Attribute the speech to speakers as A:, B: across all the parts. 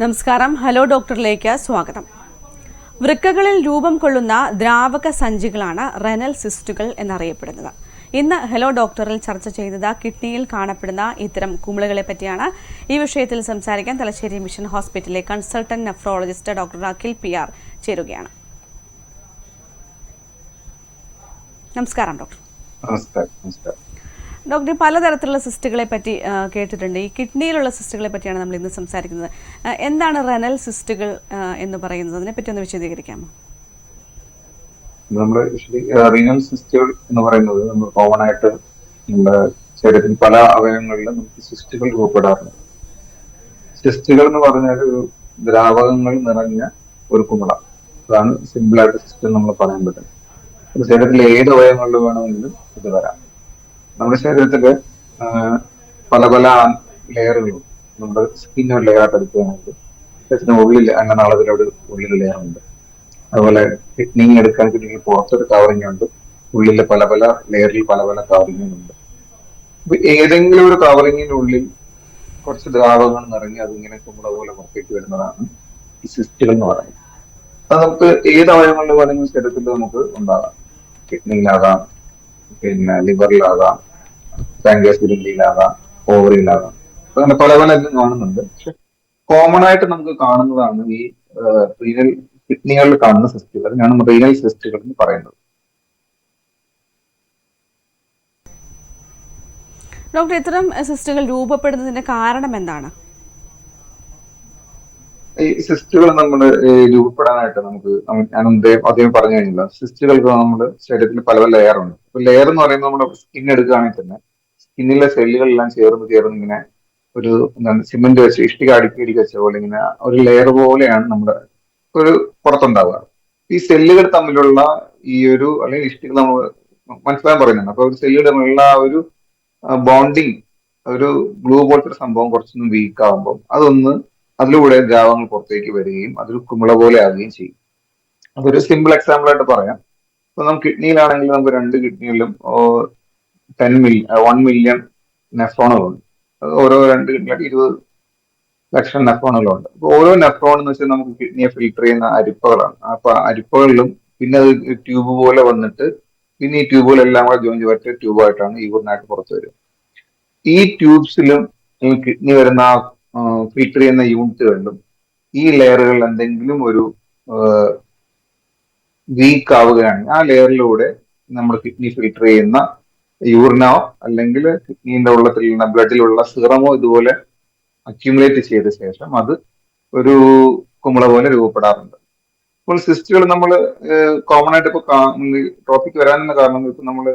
A: നമസ്കാരം. ഹലോ ഡോക്ടറിലേക്ക് സ്വാഗതം. വൃക്കകളിൽ രൂപം കൊള്ളുന്ന ദ്രാവക സഞ്ചികളാണ് റെനൽ സിസ്റ്റുകൾ എന്നറിയപ്പെടുന്നത്. ഇന്ന് ഹലോ ഡോക്ടറിൽ ചർച്ച ചെയ്തത് കിഡ്നിയിൽ കാണപ്പെടുന്ന ഇത്തരം കുമിളുകളെ പറ്റിയാണ്. ഈ വിഷയത്തിൽ സംസാരിക്കാൻ തലശ്ശേരി മിഷൻ ഹോസ്പിറ്റലിലെ consultant nephrologist doctor Akhil P R ചേരുകയാണ്. നമസ്കാരം ഡോക്ടർ.
B: നമസ്കാരം നമസ്കാരം.
A: ഡോക്ടർ പലതരത്തിലുള്ള സിസ്റ്റുകളെ പറ്റി കേട്ടിട്ടുണ്ട്. ഈ കിഡ്നിയിലുള്ള സിസ്റ്റുകളെ പറ്റിയാണ് നമ്മൾ ഇന്ന് സംസാരിക്കുന്നത്. എന്താണ് റെനൽ സിസ്റ്റുകൾ എന്ന് പറയുന്നത്? അതിനെപ്പറ്റി ഒന്ന് വിശദീകരിക്കാമോ?
B: നമ്മുടെ റീനൽ സിസ്റ്റുകൾ എന്ന് പറയുന്നത് നമ്മൾ കോമൺ ആയിട്ട് നമ്മുടെ ശരീരത്തിൽ പല അവയവങ്ങളിലും നമുക്ക് സിസ്റ്റുകൾ രൂപപ്പെടാറുണ്ട്. സിസ്റ്റുകൾ എന്ന് പറഞ്ഞാൽ ഒരു ദ്രാവകങ്ങൾ നിറഞ്ഞ ഒരു കുമിള. അതാണ് സിമ്പിൾ ആയിട്ട് സിസ്റ്റം നമ്മൾ പറയാൻ പറ്റുന്നത്. ശരീരത്തിലെ ഏത് അവയവങ്ങളിൽ വേണമെങ്കിലും ഇത് വരാം. നമ്മുടെ ശരീരത്തിൽ പല പല ലെയറുകളും നമ്മുടെ സ്കിൻ ഒരു ലെയർ ആയിട്ട് എടുക്കുകയാണെങ്കിൽ ശരീരത്തിന് ഉള്ളിൽ അങ്ങനെ ഒരു ഉള്ളിൽ ഉണ്ട്. അതുപോലെ കിഡ്നി എടുക്കാൻ കിട്ടി പുറത്തൊരു കവറിങ് ഉണ്ട്. ഉള്ളിൽ പല പല ലെയറിൽ പല പല കവറിങ്ങുകളുണ്ട് ഏതെങ്കിലും ഒരു കവറിങ്ങിനുള്ളിൽ കുറച്ച് ദ്രാവകങ്ങൾ നിറഞ്ഞ് അതിങ്ങനെ കുമ്പള പോലെ പുറത്തേക്ക് വരുന്നതാണ് ഈ സിസ്റ്റുകൾ എന്ന് പറയുന്നത്. അത് നമുക്ക് ഏത് അവയവങ്ങളിൽ വേണമെങ്കിലും ശരീരത്തിൽ നമുക്ക് ഉണ്ടാകാം. കിഡ്നിയിലാകാം പിന്നെ ലിവറിലാകാം പാങ്ക്രിയാസ് ഗ്രന്ഥിയിലാകാം ഓവറിയിലാകാം അങ്ങനെ പല പല ഇതും കാണുന്നുണ്ട്. പക്ഷെ കോമൺ ആയിട്ട് നമുക്ക് കാണുന്നതാണ് ഈ റീനൽ കിഡ്നികളിൽ കാണുന്ന സിസ്റ്റുകൾ ഞാൻ റീനൽ സിസ്റ്റുകൾ എന്ന് പറയുന്നത്.
A: ഡോക്ടർ ഇത്തരം സിസ്റ്റുകൾ രൂപപ്പെടുന്നതിന്റെ കാരണം എന്താണ്?
B: ഈ സിസ്റ്റുകൾ നമ്മൾ രൂപപ്പെടാനായിട്ട് നമുക്ക് ഞാൻ അദ്ദേഹം പറഞ്ഞു കഴിഞ്ഞില്ല സിസ്റ്റുകൾക്ക് നമ്മുടെ ശരീരത്തിൽ പല പല ലെയർ ഉണ്ട്. അപ്പൊ ലെയർ എന്ന് പറയുമ്പോൾ നമ്മുടെ സ്കിൻ എടുക്കുകയാണെങ്കിൽ തന്നെ സ്കിന്നിലെ സെല്ലുകളെല്ലാം ചേർന്ന് ചേർന്ന് ഇങ്ങനെ ഒരു എന്താണ് സിമെന്റ് വെച്ച് ഇഷ്ടിക അടുക്കി അടുക്കി വെച്ച പോലെ ഇങ്ങനെ ഒരു ലെയർ പോലെയാണ് നമ്മുടെ ഒരു പുറത്തുണ്ടാവുക. ഈ സെല്ലുകൾ തമ്മിലുള്ള ഈ ഒരു അല്ലെങ്കിൽ ഇഷ്ടിക നമ്മൾ മനസ്സിലാൻ പറയുന്നുണ്ട്. അപ്പൊ ഒരു സെല്ലുകൾ തമ്മിലുള്ള ഒരു ബോണ്ടിങ് ഒരു ഗ്ലൂ പോലത്തെ സംഭവം കുറച്ചൊന്നും വീക്ക് ആകുമ്പോൾ അതൊന്ന് അതിലൂടെ ദ്രാവങ്ങൾ പുറത്തേക്ക് വരികയും അതൊരു കുമിള പോലെ ആവുകയും ചെയ്യും. അതൊരു സിമ്പിൾ എക്സാമ്പിൾ ആയിട്ട് പറയാം. ഇപ്പൊ നമുക്ക് കിഡ്നിയിലാണെങ്കിൽ നമുക്ക് രണ്ട് കിഡ്നിയിലും ടെൻ മില്യൺ വൺ മില്യൺ നെഫ്രോണുകളുണ്ട് ഓരോ രണ്ട് കിഡ്നിയിലും ഇരുപത് ലക്ഷം നെഫ്രോണുകളുണ്ട് അപ്പൊ ഓരോ നെഫ്രോൺ എന്ന് വെച്ചാൽ നമുക്ക് കിഡ്നിയെ ഫിൽട്ടർ ചെയ്യുന്ന അരിപ്പകളാണ്. അപ്പൊ അരിപ്പകളിലും പിന്നെ അത് ട്യൂബ് പോലെ വന്നിട്ട് പിന്നെ ഈ ട്യൂബുകളെല്ലാം കൂടെ ജോയിൻ ചെയ്തിട്ട് ട്യൂബായിട്ടാണ് ഈ യൂറിനായിട്ട് പുറത്തു വരും ഈ ട്യൂബ്സിലും കിഡ്നി വരുന്ന ഫിൽട്ടർ ചെയ്യുന്ന യൂണിറ്റുകളിലും ഈ ലെയറുകൾ എന്തെങ്കിലും ഒരു വീക്ക് ആവുകയാണെങ്കിൽ ആ ലെയറിലൂടെ നമ്മൾ കിഡ്നി ഫിൽട്ടർ ചെയ്യുന്ന യൂറിനോ അല്ലെങ്കിൽ കിഡ്നീന്റെ ഉള്ളത്തിലുള്ള ബ്ലഡിലുള്ള സിറമോ ഇതുപോലെ അക്യുമുലേറ്റ് ചെയ്ത ശേഷം അത് ഒരു കുമിള പോലെ രൂപപ്പെടാറുണ്ട്. അപ്പോൾ സിസ്റ്റുകൾ നമ്മൾ കോമൺ ആയിട്ട് ഇപ്പൊ ടോപ്പിക് വരാനുള്ള കാരണം ഇപ്പൊ നമ്മൾ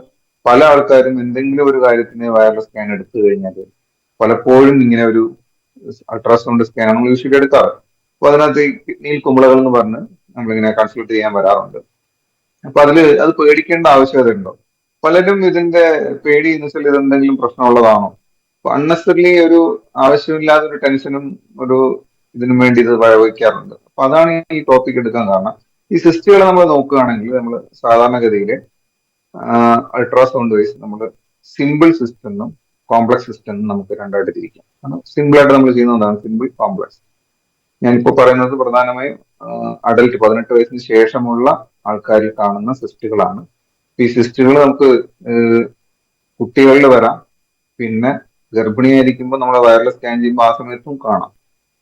B: പല ആൾക്കാരും എന്തെങ്കിലും ഒരു കാര്യത്തിന് വയർലെസ് സ്കാൻ എടുത്തു കഴിഞ്ഞാൽ പലപ്പോഴും ഇങ്ങനെ ഒരു അൾട്രാസൗണ്ട് സ്കാൻ നമ്മൾ യൂഷ്വലി എടുക്കാറ് അപ്പൊ അതിനകത്ത് നീൽ കുമിളകൾ എന്ന് പറഞ്ഞ് നമ്മളിങ്ങനെ കൺസൾട്ട് ചെയ്യാൻ വരാറുണ്ട്. അപ്പൊ അതിൽ അത് പേടിക്കേണ്ട ആവശ്യകത ഉണ്ടോ പലരും ഇതിന്റെ പേടി എന്ന് വെച്ചാൽ ഇത് എന്തെങ്കിലും പ്രശ്നമുള്ളതാണോ? അപ്പൊ അൺനെസറിലി ഒരു ആവശ്യമില്ലാത്ത ഒരു ടെൻഷനും ഒരു ഇതിനു വേണ്ടി ഇത് വഴിവെക്കാറുണ്ട് അപ്പൊ അതാണ് ഈ ടോപ്പിക് എടുക്കാൻ കാരണം. ഈ സിസ്റ്റുകൾ നമ്മൾ നോക്കുകയാണെങ്കിൽ നമ്മൾ സാധാരണഗതിയിൽ അൾട്രാസൗണ്ട് വൈസ് നമ്മൾ സിമ്പിൾ സിസ്റ്റം എന്നും കോംപ്ലക്സ് സിസ്റ്റം നമുക്ക് രണ്ടായിട്ട് തിരിക്കാം. സിമ്പിൾ ആയിട്ട് നമ്മൾ ചെയ്യുന്നതാണ് സിമ്പിൾ കോംപ്ലക്സ് ഞാനിപ്പോ പറയുന്നത് പ്രധാനമായും അഡൽട്ട് പതിനെട്ട് വയസ്സിന് ശേഷമുള്ള ആൾക്കാരിൽ കാണുന്ന സിസ്റ്റുകളാണ് ഈ സിസ്റ്റുകൾ നമുക്ക് കുട്ടികളിൽ വരാം. പിന്നെ ഗർഭിണിയായിരിക്കുമ്പോൾ നമ്മൾ വയർലെസ് സ്കാൻ ചെയ്യുമ്പോൾ ആ സമയത്തും കാണാം.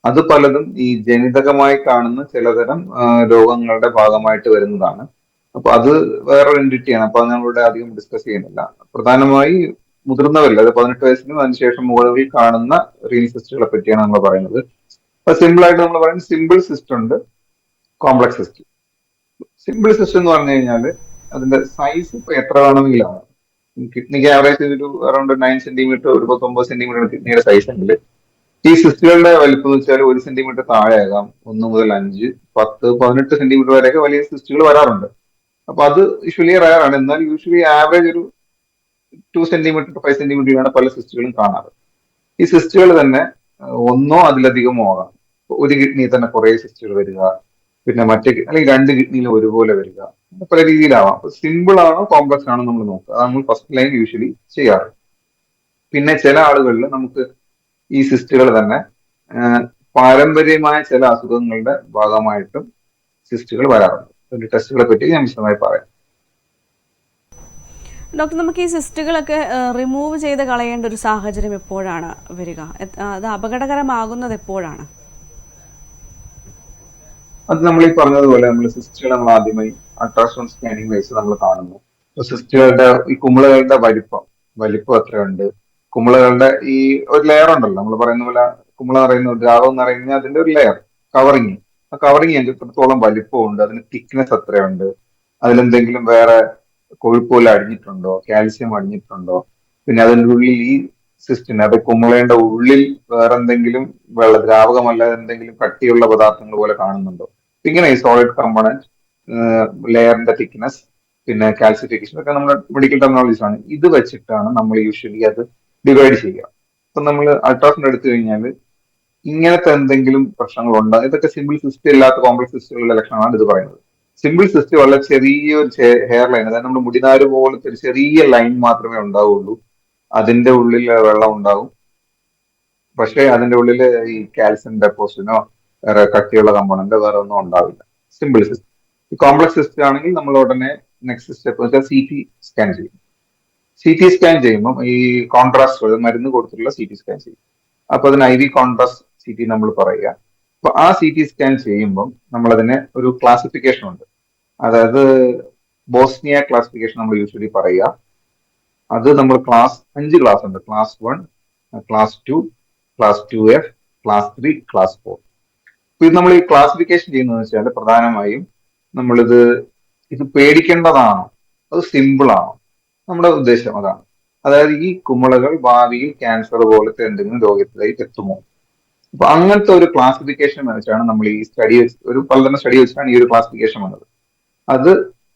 B: അത് പലതും ഈ ജനിതകമായി കാണുന്ന ചിലതരം രോഗങ്ങളുടെ ഭാഗമായിട്ട് വരുന്നതാണ്. അപ്പൊ അത് വേറൊരു എന്റിറ്റിയാണ് അപ്പൊ അത് നമ്മളിവിടെ അധികം ഡിസ്കസ് ചെയ്യുന്നില്ല. പ്രധാനമായി മുതിർന്നവരിൽ അത് പതിനെട്ട് വയസ്സിനും അതിനുശേഷം മുകളിൽ കാണുന്ന റീൽ സിസ്റ്റുകളെ പറ്റിയാണ് നമ്മൾ പറയുന്നത്. അപ്പൊ സിമ്പിൾ ആയിട്ട് നമ്മൾ പറയുന്നത് സിമ്പിൾ സിസ്റ്റം ഉണ്ട് കോംപ്ലക്സ് സിസ്റ്റം സിമ്പിൾ സിസ്റ്റം എന്ന് പറഞ്ഞു കഴിഞ്ഞാൽ അതിന്റെ സൈസ് ഇപ്പൊ എത്ര വേണമെങ്കിലാണ്. കിഡ്നിക്ക് ആവറേജ് ഒരു അറൌണ്ട് നയൻ സെന്റിമീറ്റർ ഒരു പത്തൊമ്പത് സെന്റിമീറ്റർ കിഡ്നിയുടെ സൈസ് എങ്കിൽ ഈ സിസ്റ്റുകളുടെ വലിപ്പം എന്ന് വെച്ചാൽ ഒരു സെന്റിമീറ്റർ താഴെയാകാം ഒന്ന് മുതൽ അഞ്ച് പത്ത് പതിനെട്ട് സെന്റിമീറ്റർ വരെയൊക്കെ വലിയ സിസ്റ്റുകൾ വരാറുണ്ട്. അപ്പൊ അത് യൂഷ്വലി റയർ ആണ്. എന്നാൽ യൂഷ്വലി ആവറേജ് ഒരു ടു സെന്റിമീറ്റർ ടു ഫൈവ് സെന്റിമീറ്ററിലാണ് പല സിസ്റ്റുകളും കാണാറ്. ഈ സിസ്റ്റുകൾ തന്നെ ഒന്നോ അതിലധികമോ ആകാം. ഒരു കിഡ്നിയിൽ തന്നെ കുറെ സിസ്റ്റുകൾ വരിക പിന്നെ മറ്റേ അല്ലെങ്കിൽ രണ്ട് കിഡ്നിയിൽ ഒരുപോലെ വരിക പല രീതിയിലാവാം. സിമ്പിൾ ആണോ കോംപ്ലക്സ് ആണോ നമ്മൾ നോക്കുക. അത് നമ്മൾ ഫസ്റ്റ് ലൈൻ യൂഷ്വലി ചെയ്യാറ്. പിന്നെ ചില ആളുകളിൽ നമുക്ക് ഈ സിസ്റ്റുകൾ തന്നെ പാരമ്പര്യമായ ചില അസുഖങ്ങളുടെ ഭാഗമായിട്ടും സിസ്റ്റുകൾ വരാറുണ്ട്. ടെസ്റ്റുകളെ പറ്റി ഞാൻ വിശദമായി പറയാം.
A: ഡോക്ടർ നമുക്ക് ഈ സിസ്റ്റുകളൊക്കെ റിമൂവ് ചെയ്ത് കളയേണ്ട ഒരു സാഹചര്യം എപ്പോഴാണ് വരിക? അത് അപകടകരമാകുന്നത് എപ്പോഴാണ്?
B: അത് നമ്മൾ ഈ പറഞ്ഞതുപോലെ നമ്മൾ സിസ്റ്റുകൾ നമ്മൾ ആദ്യമായി അൾട്രാസൗണ്ട് സ്കാനിങ് വെച്ച് നമ്മൾ കാണുന്നു. സിസ്റ്റുകളുടെ ഈ കുമിളകളുടെ വലിപ്പം വലിപ്പം എത്രയുണ്ട്? കുമിളകളുടെ ഈ ഒരു ലെയർ ഉണ്ടല്ലോ. നമ്മൾ പറയുന്ന പോലെ കുമിള പറയുന്ന ദ്രാവകം എന്ന് പറയുന്നത് അതിന്റെ ഒരു ലെയർ കവറിങ് ആ കവറിങ് എത്രത്തോളം വലിപ്പമുണ്ട്. അതിന് തിക്നെസ് എത്രയുണ്ട്? അതിലെന്തെങ്കിലും വേറെ കൊഴുപ്പുകൾ അടിഞ്ഞിട്ടുണ്ടോ? കാൽസ്യം അടിഞ്ഞിട്ടുണ്ടോ? പിന്നെ അതിന്റെ ഉള്ളിൽ ഈ സിസ്റ്റിന് അത് കുമിളയുടെ ഉള്ളിൽ വേറെന്തെങ്കിലും വെള്ള ദ്രാവകമല്ലാതെ എന്തെങ്കിലും കട്ടിയുള്ള പദാർത്ഥങ്ങൾ പോലെ കാണുന്നുണ്ടോ? ഇങ്ങനെ ഈ സോളിഡ് കമ്പോണന്റ് ലെയറിന്റെ തിക്നെസ് പിന്നെ കാൽസിഫിക്കേഷൻ ഒക്കെ നമ്മുടെ മെഡിക്കൽ ടെക്നോളജീസ് ആണ്. ഇത് വെച്ചിട്ടാണ് നമ്മൾ യൂഷ്വലി അത് ഡിവൈഡ് ചെയ്യുക. ഇപ്പൊ നമ്മൾ അൾട്രാസൗണ്ട് എടുത്തു കഴിഞ്ഞാൽ ഇങ്ങനത്തെ എന്തെങ്കിലും പ്രശ്നങ്ങൾ ഉണ്ടോ ഇതൊക്കെ സിമ്പിൾ സിസ്റ്റം ഇല്ലാത്ത കോംപ്ലക്സ് സിസ്റ്റുകളുടെ ലക്ഷണമാണ് ഇത് പറയുന്നത്. സിമ്പിൾ സിസ്റ്റ് വളരെ ചെറിയൊരു ഹെയർ ലൈൻ അതായത് നമ്മുടെ മുടിനാര് പോലത്തെ ഒരു ചെറിയ ലൈൻ മാത്രമേ ഉണ്ടാവുള്ളൂ. അതിന്റെ ഉള്ളിൽ വെള്ളം ഉണ്ടാവും. പക്ഷേ അതിന്റെ ഉള്ളിൽ ഈ കാൽസ്യം ഡെപ്പോസിറ്റിനോ വേറെ കട്ടിയുള്ള കമ്പോണന്റോ വേറെ ഒന്നും ഉണ്ടാവില്ല. സിമ്പിൾ സിസ്റ്റം ഈ കോംപ്ലക്സ് സിസ്റ്റം ആണെങ്കിൽ നമ്മൾ ഉടനെ നെക്സ്റ്റ് സ്റ്റെപ്പ് വെച്ചാൽ സി ടി സ്കാൻ ചെയ്യും. സി ടി സ്കാൻ ചെയ്യുമ്പോൾ ഈ കോൺട്രാസ്റ്റ് മരുന്ന് കൊടുത്തിട്ടുള്ള സി ടി സ്കാൻ ചെയ്യും. അപ്പൊ അതിന് I V contrast C T നമ്മൾ പറയുക. അപ്പൊ ആ സി ടി സ്കാൻ ചെയ്യുമ്പോൾ നമ്മളതിന് ഒരു ക്ലാസിഫിക്കേഷൻ ഉണ്ട്. അതായത് ബോസ്നിയ ക്ലാസിഫിക്കേഷൻ നമ്മൾ യൂഷ്വലി പറയുക. അത് നമ്മൾ ക്ലാസ് അഞ്ച് ക്ലാസ് ഉണ്ട്. Class one class two class two F class three class four അപ്പൊ ഇത് നമ്മൾ ഈ ക്ലാസിഫിക്കേഷൻ ചെയ്യുന്നത് വെച്ചാൽ പ്രധാനമായും നമ്മളിത് ഇത് പേടിക്കേണ്ടതാണോ. അത് സിമ്പിൾ ആണോ. നമ്മുടെ ഉദ്ദേശം അതാണ്. അതായത് ഈ കുമിളകൾ ഭാവിയിൽ ക്യാൻസർ പോലത്തെ എന്തെങ്കിലും രോഗത്തിലേക്ക് എത്തുമോ? അപ്പൊ അങ്ങനത്തെ ഒരു ക്ലാസിഫിക്കേഷൻ വെച്ചാണ് നമ്മൾ ഈ സ്റ്റഡി ഒരു പലതരം സ്റ്റഡി വെച്ചാണ് ഈ ഒരു ക്ലാസിഫിക്കേഷൻ വന്നത്. അത്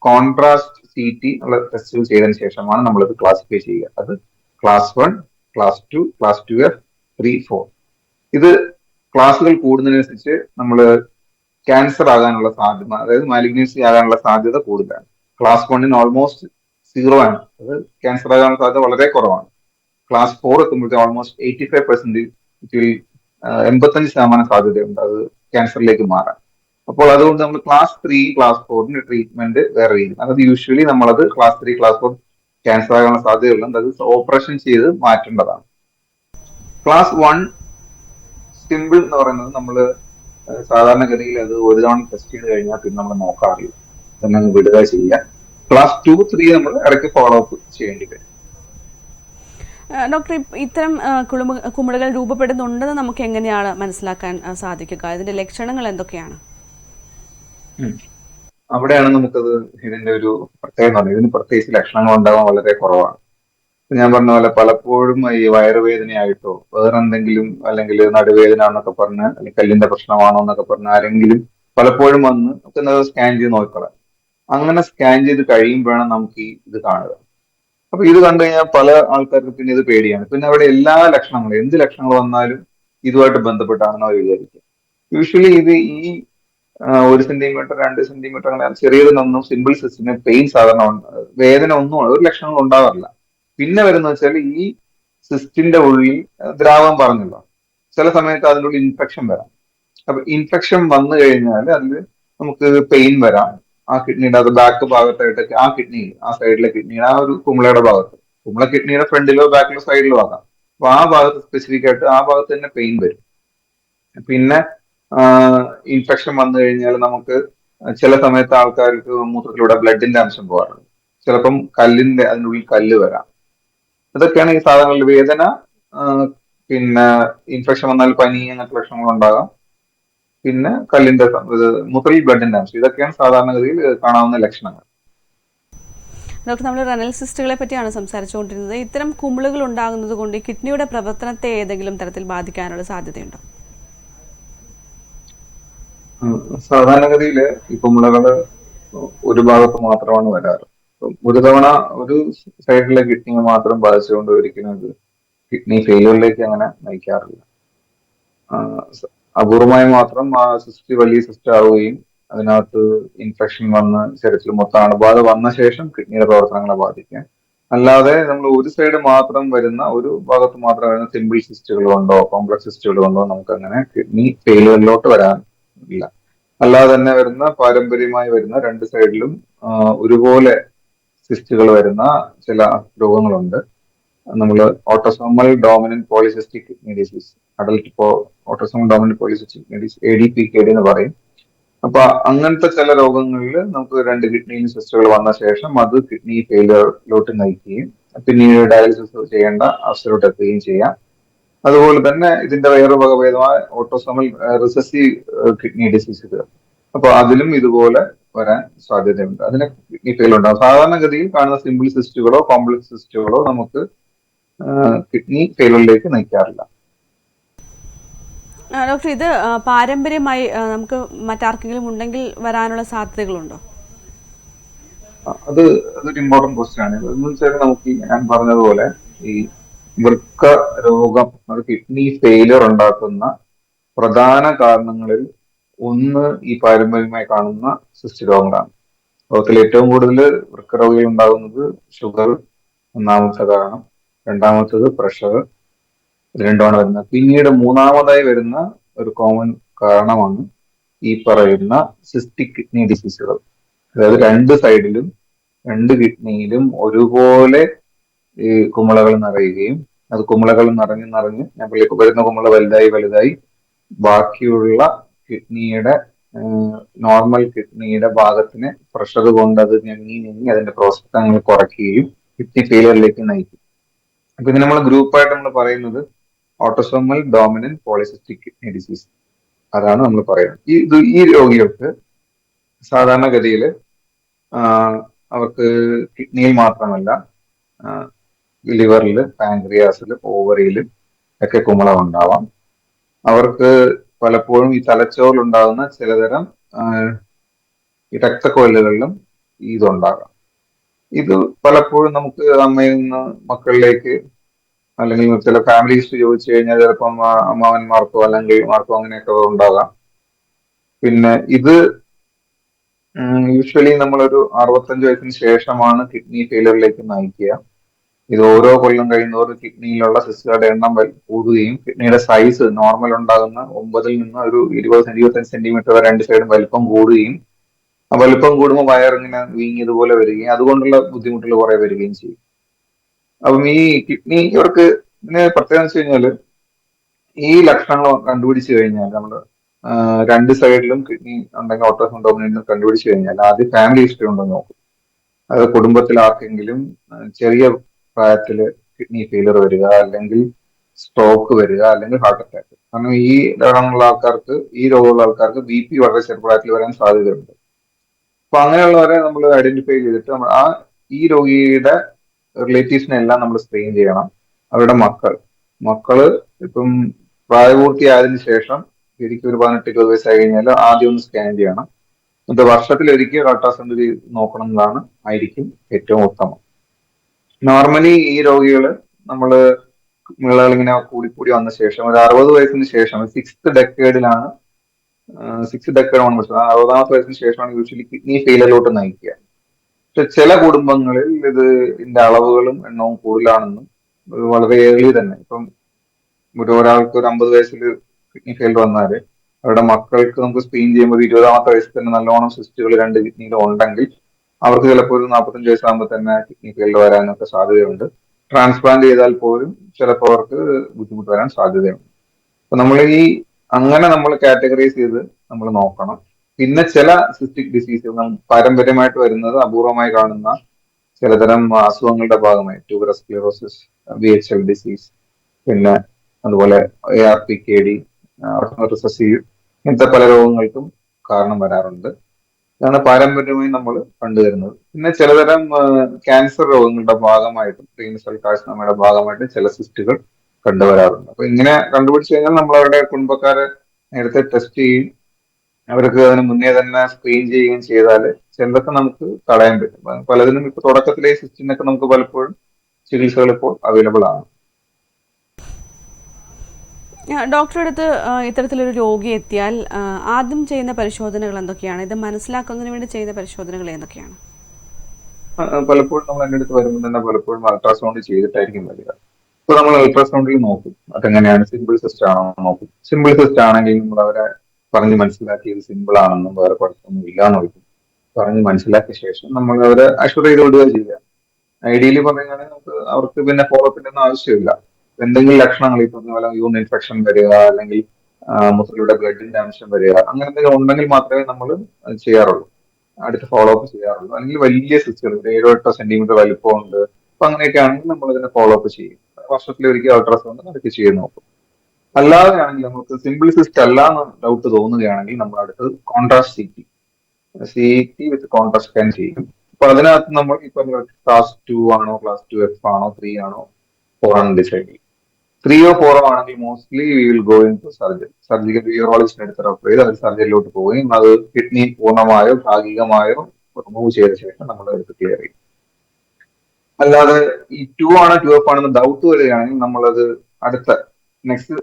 B: കോൺട്രാസ്റ്റ് സി ടി ഉള്ള ടെസ്റ്റുകൾ ചെയ്തതിനു ശേഷമാണ് നമ്മളിത് ക്ലാസിഫൈ ചെയ്യുക. അത് class one class two class two F three four ഇത് ക്ലാസ്സുകൾ കൂടുന്നതിനനുസരിച്ച് നമ്മൾ ക്യാൻസർ ആകാനുള്ള സാധ്യത അതായത് മാലിഗ്നൻസി ആകാനുള്ള സാധ്യത കൂടുതലാണ്. ക്ലാസ് വണ്ണിന് ഓൾമോസ്റ്റ് സീറോ ആണ്. അത് ക്യാൻസർ ആകാനുള്ള സാധ്യത വളരെ കുറവാണ്. ക്ലാസ് ഫോർ എത്തുമ്പോഴത്തെ ഓൾമോസ്റ്റ് എയ്റ്റി ഫൈവ് പെർസെന്റേജ് എൺപത്തഞ്ച് ശതമാനം സാധ്യതയുണ്ട്. അത് ക്യാൻസറിലേക്ക് മാറാൻ. അപ്പോൾ അതുകൊണ്ട് നമ്മൾ ക്ലാസ് ത്രീ ക്ലാസ് ഫോറിന് ട്രീറ്റ്മെന്റ് വേറെ രീതിയിൽ. അതായത് യൂഷ്വലി നമ്മളത് class three class four cancer ആകാനുള്ള സാധ്യതയുള്ളത് അത് ഓപ്പറേഷൻ ചെയ്ത് മാറ്റേണ്ടതാണ്. ക്ലാസ് വൺ സിമ്പിൾ എന്ന് പറയുന്നത് നമ്മൾ സാധാരണഗതിയിൽ അത് ഒരു തവണ ടെസ്റ്റ് ചെയ്ത് കഴിഞ്ഞാൽ പിന്നെ നമ്മൾ നോക്കാറില്ല. തന്നെ വിടുക ചെയ്യുക ക്ലാസ് ടു ത്രീ നമ്മൾ ഇടയ്ക്ക് ഫോളോ അപ്പ് ചെയ്യേണ്ടി വരും.
A: ഡോക്ടർ ഇത്തരം കുളുമ കുമിളകൾ രൂപപ്പെടുന്നുണ്ടെന്ന് നമുക്ക് എങ്ങനെയാണ് മനസ്സിലാക്കാൻ സാധിക്കുക? ഇതിന്റെ ലക്ഷണങ്ങൾ എന്തൊക്കെയാണ്?
B: അവിടെയാണ് നമുക്കത് ഇതിന്റെ ഒരു പ്രത്യേകത ഇതിന് പ്രത്യേകിച്ച് ലക്ഷണങ്ങൾ ഉണ്ടാകാൻ വളരെ കുറവാണ്. ഞാൻ പറഞ്ഞ പോലെ പലപ്പോഴും ഈ വയറുവേദനയായിട്ടോ വേറെ എന്തെങ്കിലും അല്ലെങ്കിൽ നടുവേദന എന്നൊക്കെ പറഞ്ഞ് അല്ലെങ്കിൽ കല്ലിന്റെ പ്രശ്നമാണോ എന്നൊക്കെ പറഞ്ഞ് ആരെങ്കിലും പലപ്പോഴും വന്ന് നമുക്ക് സ്കാൻ ചെയ്ത് നോക്കിക്കളാം അങ്ങനെ സ്കാൻ ചെയ്ത് കഴിയുമ്പോഴാണ് നമുക്ക് ഈ ഇത് കാണുക. അപ്പൊ ഇത് കണ്ടു കഴിഞ്ഞാൽ പല ആൾക്കാർക്ക് പിന്നെ ഇത് പേടിയാണ്. പിന്നെ അവിടെ എല്ലാ ലക്ഷണങ്ങളും എന്ത് ലക്ഷണങ്ങൾ വന്നാലും ഇതുമായിട്ട് ബന്ധപ്പെട്ടാണെന്ന് അവർ വിചാരിക്കും യൂഷ്വലി ഇത് ഈ ഒരു സെന്റിമീറ്റർ രണ്ട് സെന്റിമീറ്റർ അങ്ങനെ ചെറിയതിനൊന്നും സിമ്പിൾ സിസ്റ്റിന് പെയിൻ സാധാരണ വേദന ഒന്നും ഒരു ലക്ഷണങ്ങൾ ഉണ്ടാവാറില്ല. പിന്നെ വരുന്ന വെച്ചാൽ ഈ സിസ്റ്റിന്റെ ഉള്ളിൽ ദ്രാവം പറഞ്ഞല്ലോ. ചില സമയത്ത് അതിന്റെ ഉള്ളിൽ ഇൻഫെക്ഷൻ വരാം. അപ്പൊ ഇൻഫെക്ഷൻ വന്നു കഴിഞ്ഞാൽ അതിൽ നമുക്ക് പെയിൻ വരാം ആ കിഡ്നിയുടെ അത് ബാക്ക് ഭാഗത്തായിട്ടൊക്കെ ആ കിഡ്നി ആ സൈഡിലെ കിഡ്നിയുടെ ആ ഒരു കുമ്പളയുടെ ഭാഗത്ത്. കുമ്പള കിഡ്നിയുടെ ഫ്രണ്ടിലോ ബാക്കിലോ സൈഡിലോ ആകാം അപ്പൊ ആ ഭാഗത്ത് സ്പെസിഫിക് ആയിട്ട് ആ ഭാഗത്ത് തന്നെ പെയിൻ വരും. പിന്നെ ഇൻഫെക്ഷൻ വന്നു കഴിഞ്ഞാൽ നമുക്ക് ചില സമയത്ത് ആൾക്കാർക്ക് മൂത്രത്തിലൂടെ ബ്ലഡിന്റെ അംശം പോകാറുണ്ട്. ചിലപ്പം കല്ലിന്റെ അതിനുള്ളിൽ കല്ല് വരാം. ഇതൊക്കെയാണ് ഈ സാധനങ്ങളിൽ വേദന പിന്നെ ഇൻഫെക്ഷൻ വന്നാൽ പനി അങ്ങനത്തെ ലക്ഷണങ്ങൾ ഉണ്ടാകാം. പിന്നെ കല്ലിന്റെ മൂത്രത്തിൽ ബ്ലഡിന്റെ അംശം. ഇതൊക്കെയാണ് സാധാരണഗതിയിൽ കാണാവുന്ന ലക്ഷണങ്ങൾ.
A: ഡോക്ടർ നമ്മൾ റെനൽ സിസ്റ്റുകളെ പറ്റിയാണ് സംസാരിച്ചുകൊണ്ടിരുന്നത്. ഇത്തരം കുമിളുകൾ ഉണ്ടാകുന്നത് കൊണ്ട് കിഡ്നിയുടെ പ്രവർത്തനത്തെ ഏതെങ്കിലും തരത്തിൽ ബാധിക്കാനുള്ള സാധ്യതയുണ്ടോ.
B: സാധാരണഗതിയിൽ ഈ കുമിളകൾ ഒരു ഭാഗത്ത് മാത്രമാണ് വരാറ്. ഒരു തവണ ഒരു സൈഡിലെ കിഡ്നിയെ മാത്രം ബാധിച്ചുകൊണ്ട് ഒരിക്കലും അത് കിഡ്നി ഫെയിലിയറിലേക്ക് അങ്ങനെ നയിക്കാറില്ല. അപൂർവമായി മാത്രം ആ സിസ്റ്റ് വലിയ സിസ്റ്റ് ആവുകയും അതിനകത്ത് ഇൻഫെക്ഷൻ വന്ന് ശരീരത്തിൽ മൊത്തം അണുബാധ വന്ന ശേഷം കിഡ്നിയുടെ പ്രവർത്തനങ്ങളെ ബാധിക്കാം അല്ലാതെ നമ്മൾ ഒരു സൈഡ് മാത്രം വരുന്ന ഒരു ഭാഗത്ത് മാത്രം വരുന്ന സിമ്പിൾ സിസ്റ്റുകൾ കൊണ്ടോ കോംപ്ലക്സ് സിസ്റ്റുകൾ കൊണ്ടോ നമുക്ക് അങ്ങനെ കിഡ്നി ഫെയിലുകളിലോട്ട് വരാൻ ഇല്ല. അല്ലാതെ തന്നെ വരുന്ന പാരമ്പര്യമായി വരുന്ന രണ്ട് സൈഡിലും ഒരുപോലെ സിസ്റ്റുകൾ വരുന്ന ചില രോഗങ്ങളുണ്ട്. നമ്മൾ autosomal dominant polycystic kidney disease adult ഇപ്പോ autosomal dominant polycystic A D P K D എന്ന് പറയും. അപ്പൊ അങ്ങനത്തെ ചില രോഗങ്ങളിൽ നമുക്ക് രണ്ട് കിഡ്നിയിൽ സിസ്റ്റുകൾ വന്ന ശേഷം അത് കിഡ്നി ഫെയിലിയറിലോട്ട് നയിക്കുകയും പിന്നീട് ഡയാലിസിസ് ചെയ്യേണ്ട അവസ്ഥയിലോട്ട് എത്തുകയും ചെയ്യാം. അതുപോലെ തന്നെ ഇതിന്റെ വേറെ വകഭേദമായ ഓട്ടോസോമൽ റിസസീവ് കിഡ്നി ഡിസീസുകൾ അപ്പൊ അതിലും ഇതുപോലെ വരാൻ സാധ്യതയുണ്ട്. അതിന് കിഡ്നി ഫെയിൽ ഉണ്ടാകും. സാധാരണഗതിയിൽ കാണുന്ന സിമ്പിൾ സിസ്റ്റുകളോ കോംപ്ലക്സ് സിസ്റ്റുകളോ നമുക്ക് കിഡ്നി ഫെയിലിയറിലേക്ക് നയിക്കാറില്ല.
A: ഡോക്ടർ ഇത് പാരമ്പര്യമായി നമുക്ക് മറ്റാർക്കെങ്കിലും ഉണ്ടെങ്കിൽ വരാനുള്ള സാധ്യതകളുണ്ടോ?
B: അത് അതൊരു ഇമ്പോർട്ടന്റ് ക്വസ്റ്റ്യൻ ആണ്. എന്ന് വെച്ചാൽ നമുക്ക് ഞാൻ പറഞ്ഞതുപോലെ ഈ വൃക്ക രോഗം കിഡ്നി ഫെയിലിയർ ഉണ്ടാക്കുന്ന പ്രധാന കാരണങ്ങളിൽ ഒന്ന് ഈ പാരമ്പര്യമായി കാണുന്ന സിസ്റ്റ് രോഗങ്ങളാണ്. ലോകത്തിൽ ഏറ്റവും കൂടുതൽ വൃക്ക രോഗികൾ ഉണ്ടാകുന്നത് ഷുഗർ ഒന്നാമത്തെ കാരണം രണ്ടാമത്തത് പ്രഷർ രണ്ടുമാണ് വരുന്നത്. പിന്നീട് മൂന്നാമതായി വരുന്ന ഒരു കോമൺ കാരണമാണ് ഈ പറയുന്ന സിസ്റ്റിക് കിഡ്നി ഡിസീസുകൾ അതായത് രണ്ട് സൈഡിലും രണ്ട് കിഡ്നിയിലും ഒരുപോലെ ഈ കുമിളകൾ നിറയുകയും അത് കുമിളകൾ നിറഞ്ഞ് നിറഞ്ഞ് നമ്മളിലേക്ക് വരുന്ന കുമിള വലുതായി വലുതായി ബാക്കിയുള്ള കിഡ്നിയുടെ നോർമൽ കിഡ്നിയുടെ ഭാഗത്തിന് പ്രഷർ കൊണ്ട് അത് ഞെങ്ങി ഞെങ്ങി അതിന്റെ പ്രോസ്പെക്ടങ്ങൾ കുറയ്ക്കുകയും കിഡ്നി ഫെയിലിയറിലേക്ക് നയിക്കും. അപ്പൊ ഇത് നമ്മൾ ഗ്രൂപ്പായിട്ട് നമ്മൾ പറയുന്നത് autosomal dominant polycystic kidney disease അതാണ് നമ്മൾ പറയുന്നത്. ഈ ഇത് ഈ രോഗികൾക്ക് സാധാരണഗതിയിൽ അവർക്ക് കിഡ്നിയിൽ മാത്രമല്ല ലിവറിൽ പാൻക്രിയാസിൽ ഓവറിയിൽ ഒക്കെ കുമിളം ഉണ്ടാവാം അവർക്ക് പലപ്പോഴും ഈ തലച്ചോറിൽ ഉണ്ടാകുന്ന ചിലതരം ഈ രക്തക്കൊഴലുകളിലും ഇതുണ്ടാകാം. ഇത് പലപ്പോഴും നമുക്ക് അമ്മയിൽ നിന്ന് മക്കളിലേക്ക് അല്ലെങ്കിൽ ചില ഫാമിലീസ് ചോദിച്ചു കഴിഞ്ഞാൽ ചിലപ്പം അമ്മാവന്മാർക്കോ അല്ലെങ്കിൽ മാർക്കോ അങ്ങനെയൊക്കെ ഉണ്ടാകാം. പിന്നെ ഇത് യൂഷ്വലി നമ്മളൊരു അറുപത്തഞ്ച് വയസ്സിന് ശേഷമാണ് കിഡ്നി ഫെയിലിയറിലേക്ക് നയിക്കുക. ഇത് ഓരോ കൊല്ലം കഴിയുന്നതോറും കിഡ്നിയിലുള്ള സിസ്റ്റുകളുടെ എണ്ണം കൂടുകയും കിഡ്നിയുടെ സൈസ് നോർമൽ ഉണ്ടാകുന്ന ഒമ്പതിൽ നിന്ന് ഒരു ഇരുപത് ഇരുപത്തഞ്ച് സെന്റിമീറ്റർ വരെ രണ്ട് സൈഡും വലിപ്പം കൂടുകയും ആ വലിപ്പം കൂടുമ്പോൾ വയറിങ്ങനെ വീങ്ങിയതുപോലെ വരികയും അതുകൊണ്ടുള്ള ബുദ്ധിമുട്ടുകൾ കുറെ വരികയും ചെയ്യും. അപ്പം ഈ കിഡ്നി ഇവർക്ക് ഇതിന് പ്രത്യേകത വെച്ച് കഴിഞ്ഞാൽ ഈ ലക്ഷണങ്ങൾ കണ്ടുപിടിച്ചു കഴിഞ്ഞാൽ നമ്മൾ രണ്ട് സൈഡിലും കിഡ്നി ഉണ്ടെങ്കിൽ ഓട്ടോസോം ഡോമിനന്റ് കണ്ടുപിടിച്ചു കഴിഞ്ഞാൽ ആദ്യം ഫാമിലി ഹിസ്റ്ററി ഉണ്ടോ നോക്കും. അത് കുടുംബത്തിൽ ആർക്കെങ്കിലും ചെറിയ പ്രായത്തിൽ കിഡ്നി ഫെയിലിയർ വരിക അല്ലെങ്കിൽ സ്ട്രോക്ക് വരിക അല്ലെങ്കിൽ ഹാർട്ട് അറ്റാക്ക്. കാരണം ഈ രോഗമുള്ള ആൾക്കാർക്ക് ഈ രോഗമുള്ള ആൾക്കാർക്ക് ബി പി വളരെ ചെറുപ്രായത്തിൽ വരാൻ സാധ്യതയുണ്ട്. അപ്പൊ അങ്ങനെയുള്ളവരെ നമ്മൾ ഐഡന്റിഫൈ ചെയ്തിട്ട് നമ്മൾ ആ ഈ രോഗിയുടെ റിലേറ്റീവ്സിനെ എല്ലാം നമ്മൾ സ്ക്രീൻ ചെയ്യണം. അവരുടെ മക്കൾ. മക്കൾ ഇപ്പം പ്രായപൂർത്തിയായതിനു ശേഷം ശരിക്കും ഒരു പതിനെട്ട് ഇരുപത് വയസ്സായി കഴിഞ്ഞാൽ ആദ്യം ഒന്ന് സ്കാൻ ചെയ്യണം. എന്നിട്ട് വർഷത്തിലൊരിക്കൽ അൾട്രാസൗണ്ട് നോക്കണം എന്നതാണ് ആയിരിക്കും ഏറ്റവും ഉത്തമം. നോർമലി ഈ രോഗികൾ നമ്മൾ വിളകൾ ഇങ്ങനെ കൂടി കൂടി വന്ന ശേഷം ഒരു അറുപത് വയസ്സിന് ശേഷം സിക്സ്ത് ഡെക്കേഡിലാണ് സിക്സ് ഡെക്കേഡ് ആണ് അറുപതാമത്തെ വയസ്സിന് ശേഷമാണ് യൂഷ്വലി കിഡ്നി ഫെയിലിയറിലോട്ട് നയിക്കുക. ചില കുടുംബങ്ങളിൽ ഇത് ഇതിന്റെ അളവുകളും എണ്ണവും കൂടുതലാണെന്നും വളരെ ഏർലി തന്നെ. ഇപ്പം ഒരു ഒരാൾക്ക് ഒരു അമ്പത് വയസ്സിൽ കിഡ്നി ഫെയിൽ വന്നാൽ അവരുടെ മക്കൾക്ക് നമുക്ക് സ്ക്രീൻ ചെയ്യുമ്പോൾ ഇരുപതാമത്തെ വയസ്സിൽ തന്നെ നല്ലോണം സിസ്റ്റുകൾ രണ്ട് കിഡ്നിയിലും ഉണ്ടെങ്കിൽ അവർക്ക് ചിലപ്പോൾ ഒരു നാൽപ്പത്തഞ്ച് വയസ്സാകുമ്പോൾ തന്നെ കിഡ്നി ഫെയിൽ വരാനൊക്കെ സാധ്യതയുണ്ട്. ട്രാൻസ്പ്ലാന്റ് ചെയ്താൽ പോലും ചിലപ്പോൾ അവർക്ക് ബുദ്ധിമുട്ട് വരാൻ സാധ്യതയുണ്ട്. അപ്പൊ നമ്മൾ ഈ അങ്ങനെ നമ്മൾ കാറ്റഗറൈസ് ചെയ്ത് നമ്മൾ നോക്കണം. പിന്നെ ചില സിസ്റ്റിക് ഡിസീസ് പാരമ്പര്യമായിട്ട് വരുന്നത് അപൂർവമായി കാണുന്ന ചിലതരം അസുഖങ്ങളുടെ ഭാഗമായി. Tuberous sclerosis V H L disease പിന്നെ അതുപോലെ A R P K D ഇങ്ങനത്തെ പല രോഗങ്ങൾക്കും കാരണം വരാറുണ്ട്. ഇതാണ് പാരമ്പര്യമായി നമ്മൾ കണ്ടുവരുന്നത്. പിന്നെ ചിലതരം ക്യാൻസർ രോഗങ്ങളുടെ ഭാഗമായിട്ടും റീനൽ സെൽ കാഴ്ചയുടെ ഭാഗമായിട്ടും ചില സിസ്റ്റുകൾ കണ്ടുവരാറുണ്ട്. അപ്പൊ ഇങ്ങനെ കണ്ടുപിടിച്ചു കഴിഞ്ഞാൽ നമ്മൾ അവരുടെ കുടുംബക്കാരെ നേരത്തെ ടെസ്റ്റ് ചെയ്യും അവർക്ക് അതിന് മുന്നേ തന്നെ സ്ക്രീൻ ചെയ്യുകയും ചെയ്താൽ ചിലതൊക്കെ നമുക്ക് തടയാൻ പറ്റും. പലതിനും ഇപ്പൊ തുടക്കത്തിലെ സിസ്റ്റിനൊക്കെ നമുക്ക് പലപ്പോഴും ചികിത്സകൾ ഇപ്പോൾ അവൈലബിൾ ആണ്.
A: ഡോക്ടറെ ഡോക്ടറുടെ അടുത്ത് ഇത്തരത്തിലൊരു രോഗി എത്തിയാൽ ആദ്യം ചെയ്യുന്ന പരിശോധനകൾ എന്തൊക്കെയാണ്? ഇത് മനസ്സിലാക്കുന്നതിന് വേണ്ടി ചെയ്യുന്ന പരിശോധനകൾ എന്തൊക്കെയാണ്
B: പലപ്പോഴും നമ്മൾ എന്റെ അടുത്ത് വരുമ്പോൾ തന്നെ പലപ്പോഴും അൾട്രാസൗണ്ട് ചെയ്തിട്ടായിരിക്കും വരിക. അപ്പൊ നമ്മൾ അൾട്രാസൗണ്ടിൽ നോക്കും. അതെങ്ങനെയാണ്? സിമ്പിൾ സിസ്റ്റ് ആണോ നോക്കും. സിമ്പിൾ സിസ്റ്റ് ആണെങ്കിൽ നമ്മൾ അവരെ പറഞ്ഞ് മനസ്സിലാക്കി ഇത് സിമ്പിൾ ആണെന്നും വേറെ കുഴപ്പമൊന്നും ഇല്ല പറഞ്ഞ് മനസ്സിലാക്കിയ ശേഷം നമ്മൾ അവരെ അഷ്വർ ചെയ്ത് വിടുക ചെയ്യുക ഐഡിയലി പറയുകയാണെങ്കിൽ നമുക്ക് അവർക്ക് പിന്നെ ഫോളോ അപ്പിന്റെ ഒന്നും ആവശ്യമില്ല. എന്തെങ്കിലും ലക്ഷണങ്ങൾ ഈ പറഞ്ഞ പോലെ യൂൺ ഇൻഫെക്ഷൻ വരിക അല്ലെങ്കിൽ മുസലിയുടെ ബ്ലഡിന്റെ അംശം വരിക അങ്ങനെ എന്തെങ്കിലും ഉണ്ടെങ്കിൽ മാത്രമേ നമ്മൾ ചെയ്യാറുള്ളൂ. അടുത്ത് ഫോളോ അപ്പ് ചെയ്യാറുള്ളൂ. അല്ലെങ്കിൽ വലിയ സിസ്റ്റുകൾ ഒരു ഏഴോ എട്ടോ സെന്റിമീറ്റർ വലിപ്പമുണ്ട്. അപ്പൊ അങ്ങനെയൊക്കെ ആണെങ്കിൽ നമ്മൾ ഇതിനെ ഫോളോ അപ്പ് ചെയ്യും. വർഷത്തിൽ ഒരിക്കൽ അൾട്രാസൗണ്ട് നടക്കി ചെയ്ത് നോക്കും അല്ലാതെ ആണെങ്കിൽ നമുക്ക് സിമ്പിൾ സിസ്റ്റ് അല്ല എന്ന് ഡൗട്ട് തോന്നുകയാണെങ്കിൽ നമ്മൾ അടുത്തത് contrast C T C T with contrast scan ചെയ്യും. അപ്പൊ അതിനകത്ത് നമ്മൾ ഇപ്പൊ ക്ലാസ് ടു ആണോ ക്ലാസ് ടു എഫ് ആണോ ത്രീ ആണോ ഫോർ ആണോ ഡിസൈഡ് ചെയ്യും. ത്രീയോ ഫോറോ ആണെങ്കിൽ mostly will go into surgery surgical യൂറോളജിസ്റ്റിന് എടുത്ത് റെഫർ ചെയ്ത് അവർ സർജറിയിലോട്ട് പോവുകയും അത് കിഡ്നി പൂർണമായോ ഭാഗികമായോ റിമൂവ് ചെയ്ത ശേഷം നമ്മൾ എടുത്ത് ക്ലിയർ ചെയ്യും. അല്ലാതെ ഈ ടു ആണോ ടു എഫ് ആണെന്ന് ഡൗട്ട് വരികയാണെങ്കിൽ നമ്മളത് അടുത്ത നെക്സ്റ്റ്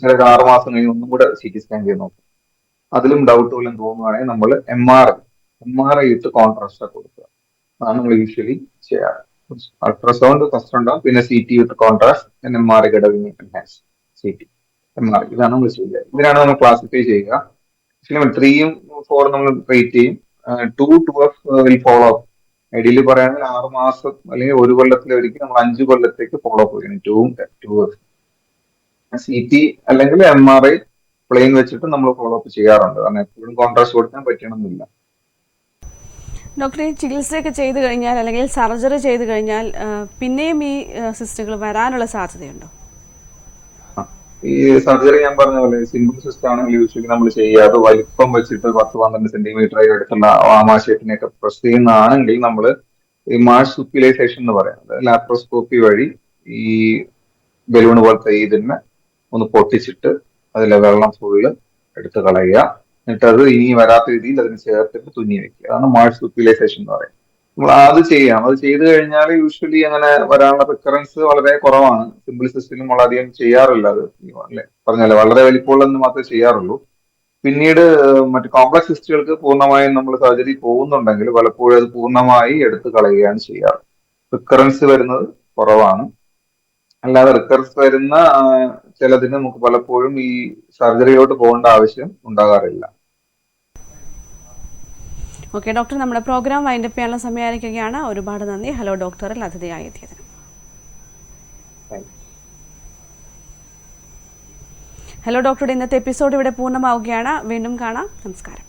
B: ചില ഒരു ആറ് മാസം കഴിഞ്ഞ് ഒന്നും കൂടെ സി ടി സ്കാൻ ചെയ്ത് നോക്കും. അതിലും ഡൗട്ട് പോലും തോന്നുകയാണെങ്കിൽ നമ്മൾ M R I M R I ഇട്ട് കോൺട്രാസ്റ്റ് കൊടുക്കുക. അതാണ് നമ്മൾ യൂഷ്വലി ചെയ്യാറ്. അൾട്രാസൗണ്ട് ഫസ്റ്റ് ഉണ്ടാവും. പിന്നെ C T with contrast M R I ഘടകം enhance C T M R ഇതാണ് നമ്മൾ ചെയ്യുക. ഇതിനാണ് നമ്മൾ ക്ലാസിഫൈ ചെയ്യുക ത്രീയും ഫോറും നമ്മൾ ട്രീറ്റ് ചെയ്യും. Two two F will follow up ideally പറയുകയാണെങ്കിൽ ആറ് മാസം അല്ലെങ്കിൽ ഒരു കൊല്ലത്തിലൊരിക്കൽ നമ്മൾ അഞ്ച് കൊല്ലത്തേക്ക് ഫോളോ അപ്പ് ചെയ്യണം. ടൂവും ടു എഫ് സി ടി അല്ലെങ്കിൽ എം ആർ ഐ പ്ലെയിൻ വെച്ചിട്ട് നമ്മൾ ഫോളോ അപ്പ് ചെയ്യാറുണ്ട്. കാരണം എപ്പോഴും കോൺട്രാസ്റ്റ് കൊടുക്കാൻ പറ്റണമെന്നില്ല
A: ഡോക്ടർ ഈ ചികിത്സയൊക്കെ ചെയ്തു കഴിഞ്ഞാൽ അല്ലെങ്കിൽ സർജറി ചെയ്തു കഴിഞ്ഞാൽ പിന്നെയും ഈ സിസ്റ്റുകൾ വരാനുള്ള സാധ്യതയുണ്ടോ?
B: ഈ സർജറി ഞാൻ പറഞ്ഞ പോലെ സിമ്പിൾ സിസ്റ്റം ആണെങ്കിൽ യൂഷ്വലി നമ്മൾ ചെയ്യുക. അത് വലിപ്പം വെച്ചിട്ട് പത്ത് പന്ത്രണ്ട് സെന്റിമീറ്റർ ആയി അടുത്തുള്ള ആമാശയത്തിനെയൊക്കെ പ്രസ് ചെയ്യുന്നതാണെങ്കിൽ നമ്മൾ ഈ മാഷ് സുപ്പിലൈസേഷൻ എന്ന് പറയാം. ലാപ്രോസ്കോപ്പി വഴി ഈ ബലൂൺ പോലത്തെ ഇതിനെ ഒന്ന് പൊട്ടിച്ചിട്ട് അതിലെ വെള്ളം ഫുള്ള് എടുത്ത് കളയുക. എന്നിട്ട് അത് ഇനി വരാത്ത രീതിയിൽ അതിന് ചേർത്തിട്ട് തുന്നി വെക്കുക. അതാണ് മാഴ്സ് സുപ്പിലൈസേഷൻ എന്ന് പറയുന്നത്. നമ്മൾ അത് ചെയ്യാം. അത് ചെയ്തു കഴിഞ്ഞാൽ യൂഷ്വലി അങ്ങനെ വരാനുള്ള റിക്കറൻസ് വളരെ കുറവാണ്. സിമ്പിൾ സിസ്റ്റത്തിലും വളരെയധികം ചെയ്യാറില്ല അത്. പറഞ്ഞല്ലേ വളരെ വലിപ്പമുള്ളതെന്ന് മാത്രമേ ചെയ്യാറുള്ളൂ. പിന്നീട് മറ്റു കോംപ്ലക്സ് സിസ്റ്റുകൾക്ക് പൂർണമായും നമ്മൾ സർജറി പോകുന്നുണ്ടെങ്കിൽ പലപ്പോഴും അത് പൂർണമായി എടുത്തു കളയുകയാണ് ചെയ്യാറ്. റിക്കറൻസ് വരുന്നത് കുറവാണ്. അല്ലാതെ റിക്കർസ് വരുന്ന ചിലതിന് നമുക്ക് പലപ്പോഴും ഈ സർജറിയിലോട്ട് പോകേണ്ട ആവശ്യം ഉണ്ടാകാറില്ല.
A: ഓക്കെ ഡോക്ടർ നമ്മുടെ പ്രോഗ്രാം വൈൻഡപ്പ് ചെയ്യാനുള്ള സമയമായിരിക്കുകയാണ്. ഒരുപാട് നന്ദി. ഹലോ ഡോക്ടറിൽ അതിഥിയായി എത്തിയതിന്
B: Thank
A: ഹലോ ഡോക്ടറുടെ ഇന്നത്തെ എപ്പിസോഡ് ഇവിടെ പൂർണമാവുകയാണ്. വീണ്ടും കാണാം. നമസ്കാരം.